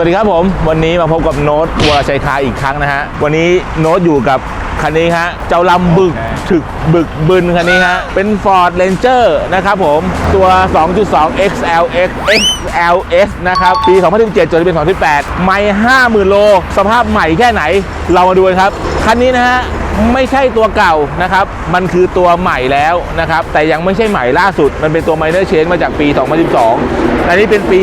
สวัสดีครับผม วันนี้มาพบกับโน้ตวรชัยคาอีกครั้งนะฮะ วันนี้โน้ตอยู่กับคันนี้ฮะ เจ้าลำบึกถึกบึกบึนคันนี้ฮะ เป็น Ford Ranger นะครับผมตัว 2.2 XLX XLS นะครับ ปี 2017จนเป็น2018 ไม่ 50,000 โล สภาพใหม่แค่ไหน เรามาดูกันครับ คันนี้นะฮะ ไม่ใช่ตัวเก่านะครับ มันคือตัวใหม่แล้วนะครับ แต่ยังไม่ใช่ใหม่ล่าสุด มันเป็นตัว minor change มาจากปี 2012 อันนี้เป็นปี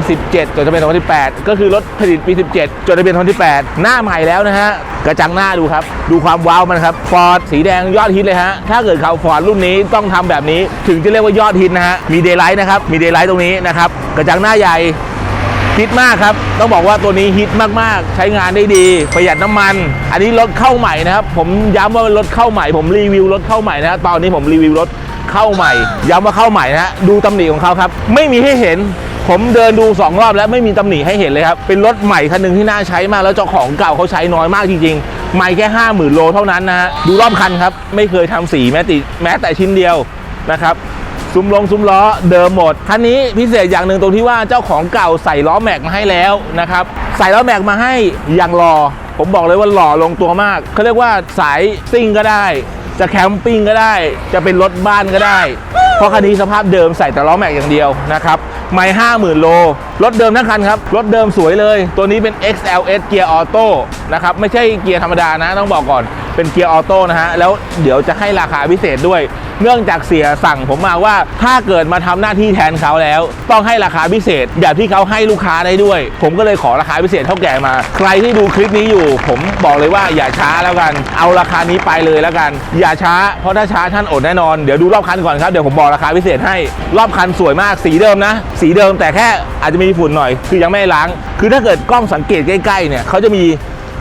2017จนจะเป็น2018 ก็คือรถผลิตปี 17จนจะเป็น2018 หน้าใหม่แล้วนะฮะ กระจังหน้าดูครับ ดูความว้าวมันครับ ฟอร์ดสีแดงยอดฮิตเลยฮะ ถ้าเกิดเขาฟอร์ดรุ่นนี้ต้องทำแบบนี้ ถึงจะเรียกว่ายอดฮิตนะฮะ มีเดย์ไลท์นะครับ มีเดย์ไลท์ตรงนี้นะครับ กระจังหน้าใหญ่ ฮิตมากครับ ต้องบอกว่าตัวนี้ฮิตมากๆ ใช้งานได้ดี ประหยัดน้ำมัน อันนี้รถเข้าใหม่นะครับ ผมย้ำว่ารถเข้าใหม่ ผมรีวิวรถเข้าใหม่นะฮะตอนนี้ผมรีวิวรถเข้าใหม่ ย้ำว่าเข้าใหม่นะฮะดูตำหนิของเขาครับ ไม่มีให้เห็น ผมเดินดูสองรอบแล้วไม่มีตำหนิให้เห็นเลยครับ เป็นรถใหม่คันหนึ่งที่น่าใช้มาก แล้วเจ้าของเก่าเขาใช้น้อยมากจริงๆ ไม่แค่ห้าหมื่นโลเท่านั้นนะฮะดูรอบคันครับ ไม่เคยทำสีแม้ต่แม้แต่ชิ้นเดียวนะครับ ซุ้มลงซุ้มล้อเดิมหมด คันนี้พิเศษอย่างหนึ่งตรงที่ว่าเจ้าของเก่าใส่ล้อแม็กมาให้แล้วนะครับใส่ล้อแม็กมาให้อย่างหล่อผมบอกเลยว่าหล่อลงตัวมากเขาเรียกว่าสายซิ่งก็ได้ จะแคมปิ้งก็ได้ จะเป็นรถบ้านก็ได้ เพราะคันนี้สภาพเดิมใส่แต่ล้อแม็กอย่างเดียวนะครับไม่ห้าหมื่นโล รถเดิมทั้งคันครับ รถเดิมสวยเลย ตัวนี้เป็น XLS เกียร์ออโต้นะครับ ไม่ใช่เกียร์ธรรมดานะ ต้องบอกก่อน เป็นเกียร์ออโต้นะฮะ แล้วเดี๋ยวจะให้ราคาพิเศษด้วย เนื่องจากเสียสั่งผมมาว่าถ้าเกิดมาทำหน้าที่แทนเขาแล้ว ต้องให้ราคาพิเศษแบบที่เขาให้ลูกค้าได้ด้วย ผมก็เลยขอราคาพิเศษเท่าแก่มา ใครที่ดูคลิปนี้อยู่ ผมบอกเลยว่าอย่าช้าแล้วกัน เอาราคานี้ไปเลยแล้วกัน อย่าช้า เพราะถ้าช้าท่านอดแน่นอนเดี๋ยวดูรอบคันก่อนครับเดี๋ยวผมบอกราคาพิเศษให้ รอบคันสวยมากสีเดิมนะ สีเดิมแต่แค่อาจจะมีฝุ่นหน่อย คือยังไม่ล้าง คือถ้าเกิดกล้องสังเกตใกล้ๆเนี่ยเขาจะมี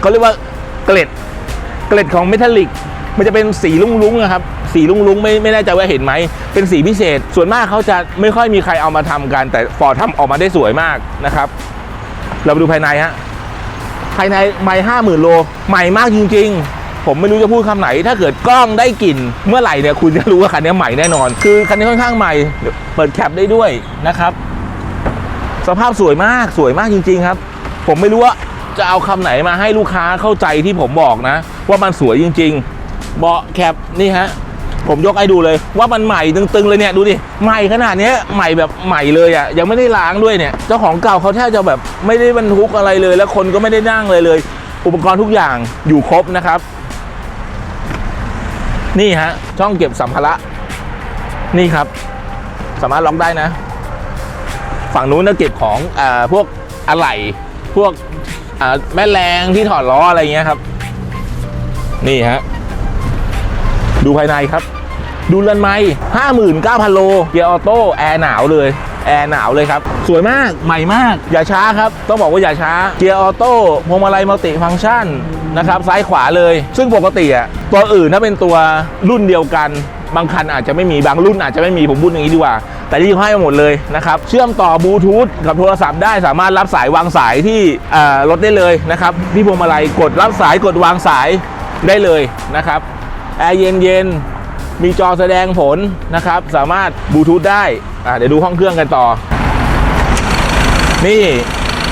เขาเรียกว่าเกล็ด เกล็ดของเมทัลลิกมันจะเป็นสีลุ้งๆนะครับ สีลุ้งๆไม่ไม่แน่ใจว่าเห็นไหม เป็นสีพิเศษ ส่วนมากเขาจะไม่ค่อยมีใครเอามาทำกัน แต่ฟอร์ดทำออกมาได้สวยมากนะครับ เราไปดูภายในฮะ ภายในไม่ห้าหมื่นโล ใหม่มากจริง ๆ ผมไม่รู้จะพูดคำไหน ถ้าเกิดกล้องได้กลิ่นเมื่อไหร่เนี่ยคุณจะรู้ว่าคันนี้ใหม่แน่นอน คือคันนี้ค่อนข้างใหม่เดี๋ยวเปิดแคปได้ด้วยนะครับ สภาพสวยมาก สวยมากจริง ๆ ครับ ผมไม่รู้ว่าจะเอาคำไหนมาให้ลูกค้าเข้าใจที่ผมบอกนะ ว่ามันสวยจริง ๆ เบาะแคปนี่ฮะผมยกให้ดูเลย ว่ามันใหม่ตึงๆเลยเนี่ยดูดิใหม่ขนาดเนี้ยใหม่แบบใหม่เลยอะ่ะยังไม่ได้ล้างด้วยเนี่ยเจ้าของเก่าเขาแทบจะแบบไม่ได้บรรทุกอะไรเลย แล้วคนก็ไม่ได้นั่งเลยเลย อุปกรณ์ทุกอย่างอยู่ครบนะครับ นี่ฮะช่องเก็บสัมภาระนี่ครับ สามารถล็อกได้นะ ฝั่งนู้นจะเก็บของอาพวกอะไหล่พวกอ่าแม่แรงที่ถอดล้ออะไรเงี้ยครับ นี่ฮะ ดูภายในครับ ดูเรือนไม้ห้าหมื่นเก้าพันโล เกียร์ออโต้ แอร์หนาวเลย แอร์หนาวเลยครับ สวยมาก ใหม่มาก อย่าช้าครับ ต้องบอกว่าอย่าช้า เกียร์ออโต้ พวงมาลัยมัลติฟังก์ชันนะครับ ซ้ายขวาเลย ซึ่งปกติอะตัวอื่นถ้าเป็นตัวรุ่นเดียวกัน บางคันอาจจะไม่มี บางรุ่นอาจจะไม่มี ผมพูดอย่างนี้ดีกว่าแต่นี่เขาให้มาหมดเลยนะครับ เชื่อมต่อบลูทูธกับโทรศัพท์ได้สามารถรับสายวางสายที่รถได้เลยนะครับ ที่พวงมาลัยกดรับสายกดวางสาย ได้เลยนะครับแอร์เย็นเย็นๆมีจอแสดงผลนะครับ สามารถบลูทูธได้อะเดี๋ยวดูห้องเครื่องกันต่อ นี่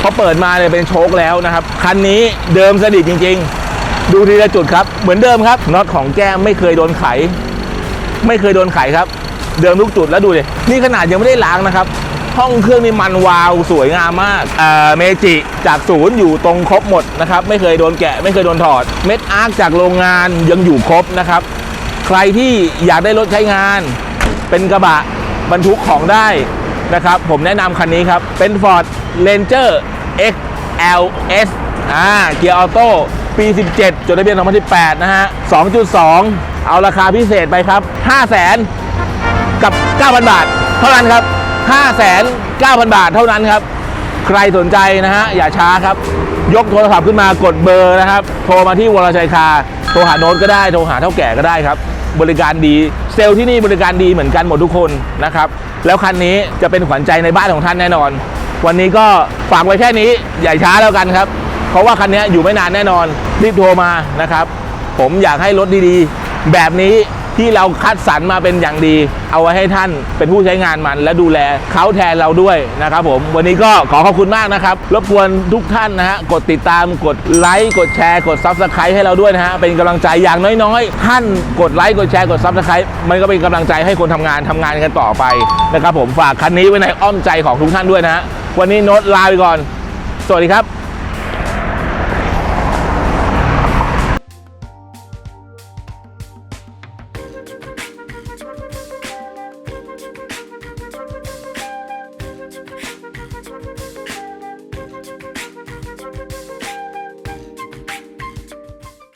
พอเปิดมาเนี่ยเป็นโชคแล้วนะครับ คันนี้เดิมสนิทจริง ๆ ดูทีละจุดครับ เหมือนเดิมครับน็อตของแก้มไม่เคยโดนไข ไม่เคยโดนไขครับ เดิมทุกจุดแล้วดูดินี่ขนาดยังไม่ได้ล้างนะครับ ห้องเครื่องนี่มันวาวสวยงามมากอ่าเมจิจากศูนย์อยู่ตรงครบหมดนะครับ ไม่เคยโดนแกะ ไม่เคยโดนถอด เม็ดอาร์คจากโรงงานยังอยู่ครบนะครับ ใครที่อยากได้รถใช้งาน เป็นกระบะบรรทุกของได้นะครับ ผมแนะนำคันนี้ครับ เป็น Ford Ranger XLS อ่าเกียร์ออโต้ปี 17 จดทะเบียน 2018 นะฮะ 2.2 เอาราคาพิเศษไปครับ 5 0 0 0 0 0 กับ 9,000 บาท เท่านั้นครับ 5,9,000 บาทเท่านั้นครับ ใครสนใจนะฮะ อย่าช้าครับ ยกโทรศัพท์ขึ้นมากดเบอร์นะครับ โทรมาที่วรชัยคา โทรหาโน้ตก็ได้ โทรหาเท่าแก่ก็ได้ครับ บริการดี เซลล์ที่นี่บริการดีเหมือนกันหมดทุกคนนะครับ แล้วคันนี้จะเป็นขวัญใจในบ้านของท่านแน่นอน วันนี้ก็ฝากไว้แค่นี้ อย่าช้าแล้วกันครับ เพราะว่าคันนี้อยู่ไม่นานแน่นอน รีบโทรมานะครับ ผมอยากให้รถดีๆ แบบนี้ ที่เราคัดสรรมาเป็นอย่างดี เอาไว้ให้ท่านเป็นผู้ใช้งานมัน และดูแลเขาแทนเราด้วยนะครับผม วันนี้ก็ขอขอบคุณมากนะครับ รบกวนทุกท่านนะฮะ กดติดตาม กดไลค์ กดแชร์ กด Subscribe ให้เราด้วยนะฮะ เป็นกำลังใจอย่างน้อยๆ ท่านกดไลค์ กดแชร์ กด Subscribe มันก็เป็นกำลังใจให้คนทำงานทำงานกันต่อไปนะครับผม ฝากคันนี้ไว้ในอ้อมใจของทุกท่านด้วยนะฮะ วันนี้โน้ตลาไปก่อน สวัสดีครับ